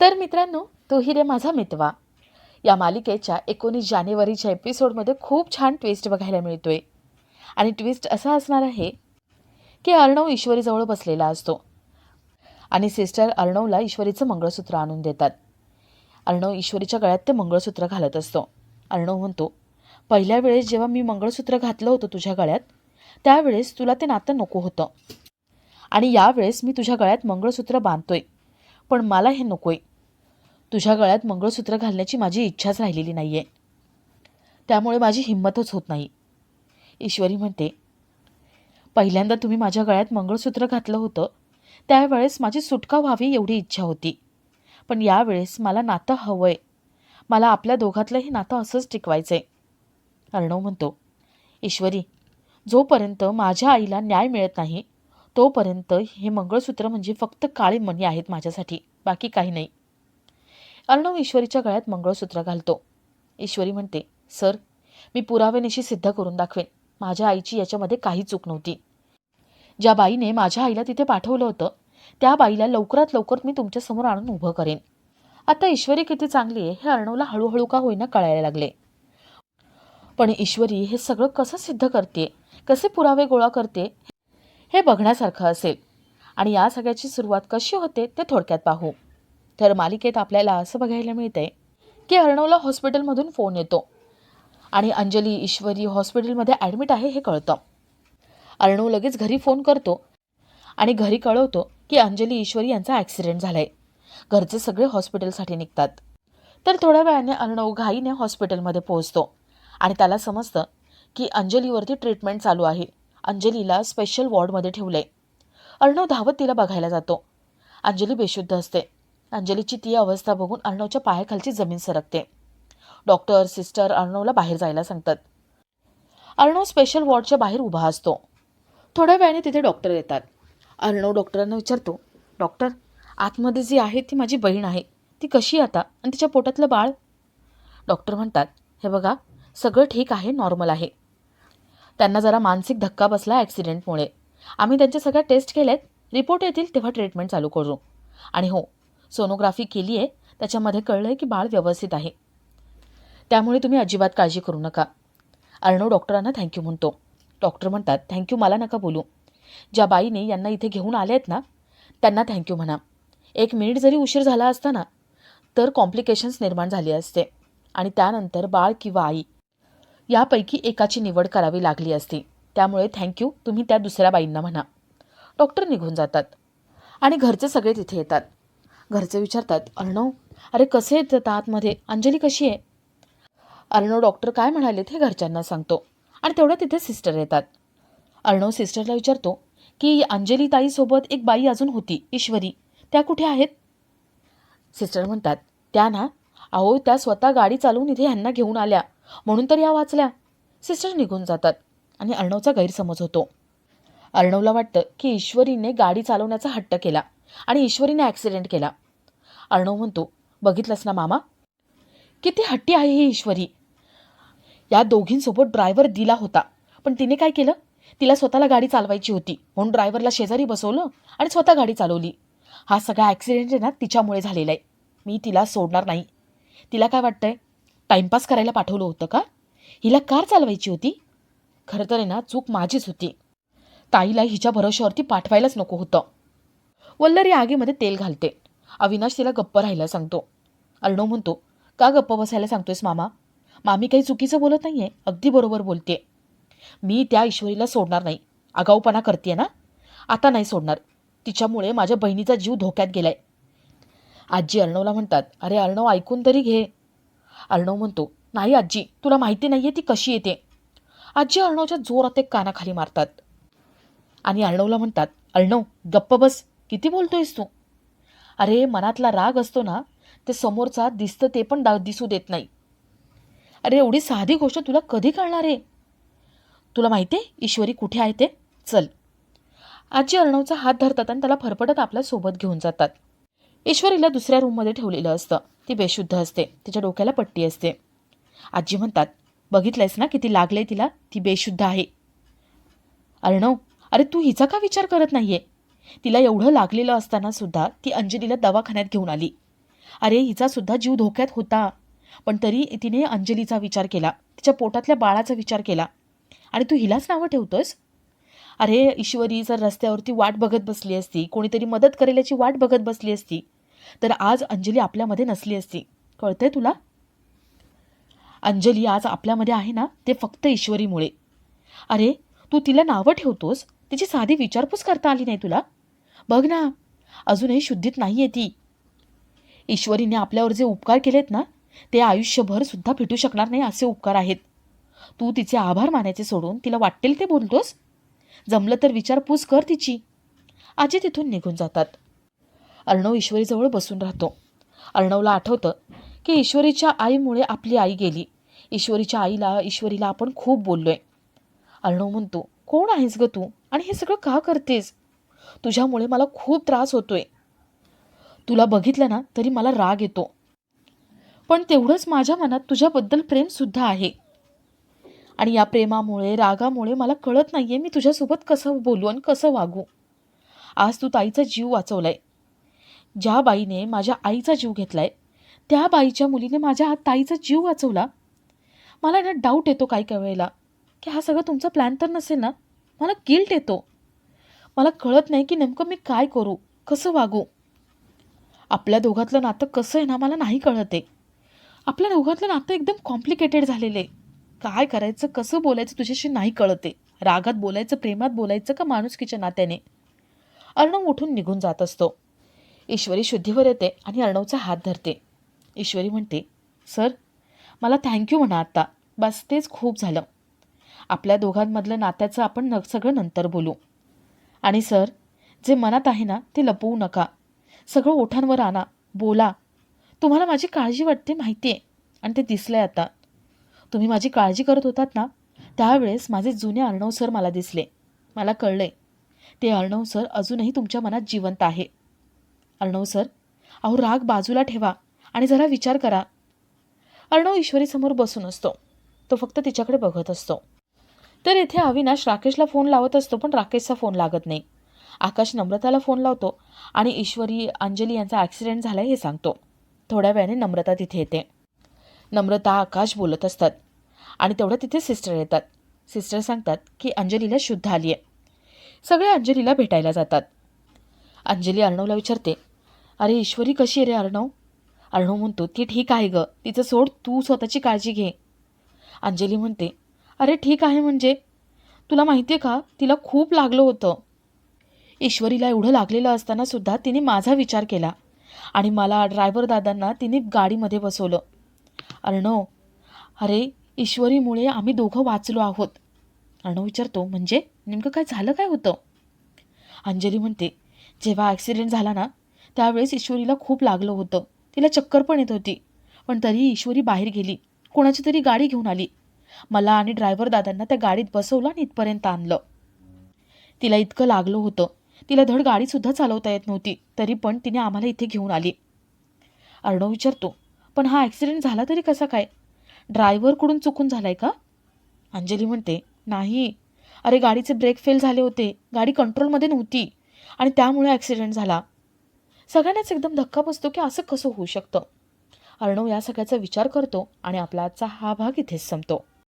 तर मित्रांनो तो रे माझा मितवा. या मालिकेच्या एकोणीस जानेवारीच्या एपिसोडमध्ये खूप छान ट्विस्ट बघायला मिळतोय. आणि ट्विस्ट असा असणार आहे की अर्णव ईश्वरीजवळ बसलेला असतो. आणि सिस्टर अर्णवला ईश्वरीचं मंगळसूत्र आणून देतात. अर्णव ईश्वरीच्या गळ्यात ते मंगळसूत्र घालत असतो. अर्णव म्हणतो पहिल्या वेळेस जेव्हा मी मंगळसूत्र घातलं होतं तुझ्या गळ्यात त्यावेळेस तुला ते नातं नको होतं. आणि यावेळेस मी तुझ्या गळ्यात मंगळसूत्र बांधतोय. पण मला हे नकोय. तुझ्या गळ्यात मंगळसूत्र घालण्याची माझी इच्छाच राहिलेली नाही आहे त्यामुळे माझी हिंमतच होत नाही. ईश्वरी म्हणते पहिल्यांदा तुम्ही माझ्या गळ्यात मंगळसूत्र घातलं होतं. त्यावेळेस माझी सुटका व्हावी एवढी इच्छा होती. पण यावेळेस मला नातं हवं आहे मला आपल्या दोघातलं हे नातं असंच टिकवायचं आहे अर्णव म्हणतो ईश्वरी जोपर्यंत माझ्या आईला न्याय मिळत नाही तोपर्यंत हे मंगळसूत्र म्हणजे फक्त काळी मणी आहेत माझ्यासाठी बाकी काही नाही. अर्णव ईश्वरीच्या गळ्यात मंगळसूत्र घालतो. ईश्वरी म्हणते सर मी पुराव्यानिशी सिद्ध करून दाखवेन. माझ्या आईची याच्यामध्ये काही चूक नव्हती. ज्या बाईने माझ्या आईला तिथे पाठवलं होतं त्या बाईला लवकरात लवकर मी तुमच्यासमोर आणून उभं करेन. आता ईश्वरी किती चांगली आहे हे अर्णवला हळूहळू का होईना कळायला लागले. पण ईश्वरी हे सगळं कसं सिद्ध करते कसे पुरावे गोळा करते हे बघण्यासारखं असेल. आणि या सगळ्याची सुरुवात कशी होते ते थोडक्यात पाहू. तर मालिकेत आपल्याला असं बघायला मिळतंय की अर्णवला हॉस्पिटलमधून फोन येतो. आणि अंजली ईश्वरी हॉस्पिटलमध्ये ॲडमिट आहे हे कळतं. अर्णव लगेच घरी फोन करतो आणि घरी कळवतो की अंजली ईश्वरी यांचा ॲक्सिडेंट झाला आहे घरचे सगळे हॉस्पिटलसाठी निघतात. तर थोड्या वेळाने अर्णव घाईने हॉस्पिटलमध्ये पोहोचतो. आणि त्याला समजतं की अंजलीवरती ट्रीटमेंट चालू आहे. अंजलीला स्पेशल वॉर्डमध्ये ठेवलं आहे अर्णव धावत तिला बघायला जातो. अंजली बेशुद्ध असते. अंजलीची ती अवस्था बघून अर्णवच्या पायाखालची जमीन सरकते. डॉक्टर सिस्टर अर्णवला बाहेर जायला सांगतात. अर्णव स्पेशल वॉर्डच्या बाहेर उभा असतो. थोड्या वेळाने तिथे डॉक्टर येतात. अर्णव डॉक्टरांना विचारतो डॉक्टर आतमध्ये जी आहे ती माझी बहीण आहे. ती कशी आता? आणि तिच्या पोटातलं बाळ? डॉक्टर म्हणतात हे बघा सगळं ठीक आहे नॉर्मल आहे. त्यांना जरा मानसिक धक्का बसला ॲक्सिडेंटमुळे आम्ही त्यांच्या सगळ्या टेस्ट केल्यात रिपोर्ट येतील तेव्हा ट्रीटमेंट चालू करू. आणि हो सोनोग्राफी केली आहे त्याच्यामध्ये कळलं आहे की बाळ व्यवस्थित आहे. त्यामुळे तुम्ही अजिबात काळजी करू नका. अर्णव डॉक्टरांना थँक्यू म्हणतो. डॉक्टर म्हणतात थँक्यू मला नका बोलू. ज्या बाईने यांना इथे घेऊन आले आहेत ना त्यांना थँक्यू म्हणा. एक मिनिट जरी उशीर झाला असता ना तर कॉम्प्लिकेशन्स निर्माण झाली असते. आणि त्यानंतर बाळ किंवा आई यापैकी एकाची निवड करावी लागली असती. त्यामुळे थँक्यू तुम्ही त्या दुसऱ्या बाईंना म्हणा. डॉक्टर निघून जातात. आणि घरचे सगळे तिथे येतात. घरचे विचारतात अर्णव अरे कसे येतात आतमध्ये? अंजली कशी आहे? अर्णव डॉक्टर काय म्हणालेत हे घरच्यांना सांगतो. आणि तेवढ्या तिथे सिस्टर येतात. अर्णव सिस्टरला विचारतो की अंजली ताईसोबत एक बाई अजून होती ईश्वरी. त्या कुठे आहेत? सिस्टर म्हणतात त्या ना अहो त्या स्वतः गाडी चालवून इथे ह्यांना घेऊन आल्या. म्हणून तर या वाचल्या. सिस्टर निघून जातात आणि अर्णवचा गैरसमज होतो. अर्णवला वाटतं की ईश्वरीने गाडी चालवण्याचा हट्ट केला आणि ईश्वरीने ॲक्सिडेंट केला. अर्णव म्हणतो बघितलंस ना मामा? किती हट्टी आहे ही ईश्वरी. या दोघींसोबत ड्रायव्हर दिला होता पण तिने काय केलं? तिला स्वतःला गाडी चालवायची होती म्हणून ड्रायव्हरला शेजारी बसवलं आणि स्वतः गाडी चालवली. हा सगळा ॲक्सिडेंट आहे ना तिच्यामुळे झालेला आहे. मी तिला सोडणार नाही. तिला काय वाटतंय? टाईमपास करायला पाठवलं होतं का? हिला कार चालवायची होती? खरं तर आहे ना चूक माझीच होती. ताईला हिच्या भरोश्यावरती पाठवायलाच नको होतं. वल्लरी आगीमध्ये तेल घालते. अविनाश तिला गप्प राहायला सांगतो. अर्णव म्हणतो का गप्प बसायला सांगतोयस मामा? मामी काही चुकीचं बोलत नाही आहे अगदी बरोबर बोलते. मी त्या ईश्वरीला सोडणार नाही. आगाऊपणा करते ना? आता नाही सोडणार. तिच्यामुळे माझ्या बहिणीचा जीव धोक्यात गेलाय. आजी अर्णवला म्हणतात अरे अर्णव ऐकून तरी घे. अर्णव म्हणतो नाही आजी तुला माहिती नाही आहे ती कशी येते. आजी अर्णवच्या जोरात एक कानाखाली मारतात. आणि अर्णवला म्हणतात अर्णव गप्प बस किती बोलतोयस तू? अरे मनातला राग असतो ना ते समोरचा दिसतं ते पण दा दिसू देत नाही. अरे एवढी साधी गोष्ट तुला कधी कळणार आहे? तुला माहिती आहे ईश्वरी कुठे आहे ते? चल. आजी अर्णवचा हात धरतात आणि त्याला फरफटत आपल्यासोबत घेऊन जातात. ईश्वरीला दुसऱ्या रूममध्ये ठेवलेलं असतं. ती बेशुद्ध असते. तिच्या डोक्याला पट्टी असते. आजी म्हणतात बघितलंयस ना किती लागले तिला? ती बेशुद्ध आहे. अर्णव अरे तू हिचा का विचार करत नाहीये? तिला एवढं लागलेलं असताना सुद्धा ती अंजलीला दवाखान्यात घेऊन आली. अरे हिचा सुद्धा जीव धोक्यात होता. पण तरी तिने अंजलीचा विचार केला. तिच्या पोटातल्या बाळाचा विचार केला. आणि तू हिलाच नावं ठेवतोस अरे ईश्वरी जर रस्त्यावरती वाट बघत बसली असती कोणीतरी मदत करेल याची वाट बघत बसली असती तर आज अंजली आपल्यामध्ये नसली असती. कळतंय तुला? अंजली आज आपल्यामध्ये आहे ना ते फक्त ईश्वरीमुळे. अरे तू तिला नावं ठेवतोस? तिची साधी विचारपूस करता आली नाही तुला? बघ ना अजूनही शुद्धीत नाही आहे ती. ईश्वरीने आपल्यावर जे उपकार केलेत ना ते आयुष्यभर सुद्धा भेटू शकणार नाही असे उपकार आहेत. तू तिचे आभार मानायचे सोडून तिला वाटेल ते बोलतोस? जमलं तर विचारपूस कर तिची. आजी तिथून निघून जातात. अर्णव ईश्वरीजवळ बसून राहतो. अर्णवला आठवतं की ईश्वरीच्या आईमुळे आपली आई गेली. ईश्वरीच्या आईला ईश्वरीला आपण खूप बोललोय. अर्णव म्हणतो कोण आहेस ग तू? आणि हे सगळं का करतेस? तुझ्यामुळे मला खूप त्रास होतोय. तुला बघितलं ना तरी मला राग येतो. पण तेवढंच माझ्या मनात तुझ्याबद्दल प्रेमसुद्धा आहे. आणि या प्रेमामुळे रागामुळे मला कळत नाही आहे मी तुझ्यासोबत कसं बोलू आणि कसं वागू. आज तू ताईचा जीव वाचवलाय. ज्या बाईने माझ्या आईचा जीव घेतलाय त्या बाईच्या मुलीने माझ्या ताईचा जीव वाचवला. मला ना डाऊट येतो काही काही वेळेला की हा सगळं तुमचा प्लॅन तर नसेल ना? मला गिल्ट येतो. मला कळत नाही की नेमकं मी काय करू कसं वागू? आपल्या दोघातलं नातं कसं आहे ना मला नाही कळत. आहे आपल्या दोघातलं नातं एकदम कॉम्प्लिकेटेड झालेलं आहे. काय करायचं कसं बोलायचं तुझ्याशी नाही कळते. रागात बोलायचं प्रेमात बोलायचं का माणुसकीच्या नात्याने? अर्णव उठून निघून जात असतो. ईश्वरी शुद्धीवर येते आणि अर्णवचा हात धरते. ईश्वरी म्हणते सर मला थँक्यू म्हणा आत्ता. बस तेच खूप झालं. आपल्या दोघांमधलं नात्याचं आपण न सगळं नंतर बोलू. आणि सर जे मनात आहे ना ते लपवू नका. सगळं ओठांवर आणा. बोला. तुम्हाला माझी काळजी वाटते माहिती आहे आणि ते दिसलं आहे आता. तुम्ही माझी काळजी करत होतात ना त्यावेळेस माझे जुने अर्णव सर मला दिसले. मला कळले ते अर्णव सर अजूनही तुमच्या मनात जिवंत आहे. अर्णव सर अहो राग बाजूला ठेवा आणि जरा विचार करा. अर्णव ईश्वरीसमोर बसून असतो. तो फक्त तिच्याकडे बघत असतो. तर येथे अविनाश राकेशला फोन लावत असतो पण राकेशचा फोन लागत नाही. आकाश नम्रताला फोन लावतो आणि ईश्वरी अंजली यांचा ॲक्सिडेंट झाला हे सांगतो. थोड्या वेळाने नम्रता तिथे येते. नम्रता आकाश बोलत असतात आणि तेवढं तिथे सिस्टर येतात. सिस्टर सांगतात की अंजलीला शुद्ध आली आहे सगळे अंजलीला भेटायला जातात. अंजली अर्णवला विचारते अरे ईश्वरी कशी आहे रे अर्णव? अर्णव म्हणतो ती ठीक आहे गं तिचं सोड तू स्वतःची काळजी घे. अंजली म्हणते अरे ठीक आहे म्हणजे? तुला माहिती आहे का तिला खूप लागलं होतं. ईश्वरीला एवढं लागलेलं असताना सुद्धा तिने माझा विचार केला आणि मला ड्रायव्हर दादांना तिने गाडीमध्ये बसवलं. अर्णव अरे ईश्वरीमुळे आम्ही दोघं वाचलो आहोत. अर्णव विचारतो म्हणजे नेमकं काय झालं काय होतं? अंजली म्हणते जेव्हा ॲक्सिडेंट झाला ना त्यावेळेस ईश्वरीला खूप लागलं होतं. तिला चक्कर पण येत होती. पण तरी ईश्वरी बाहेर गेली. कोणाची तरी गाडी घेऊन आली. मला आणि ड्रायव्हर दादांना त्या गाडीत बसवलं आणि इथपर्यंत आणलं. तिला इतकं लागलं होतं. तिला धड गाडीसुद्धा चालवता येत नव्हती. तरी पण तिने आम्हाला इथे घेऊन आली. अर्णव विचारतो पण हा ॲक्सिडेंट झाला तरी कसा काय? ड्रायव्हरकडून चुकून झालाय का? अंजली म्हणते नाही. अरे गाडीचे ब्रेक फेल झाले होते. गाडी कंट्रोलमध्ये नव्हती. आणि त्यामुळे ॲक्सिडेंट झाला. सगळ्यांनाच एकदम धक्का बसतो की असं कसं होऊ शकतं? अर्णव या सगळ्याचा विचार करतो आणि आपला आजचा हा भाग इथेच संपतो.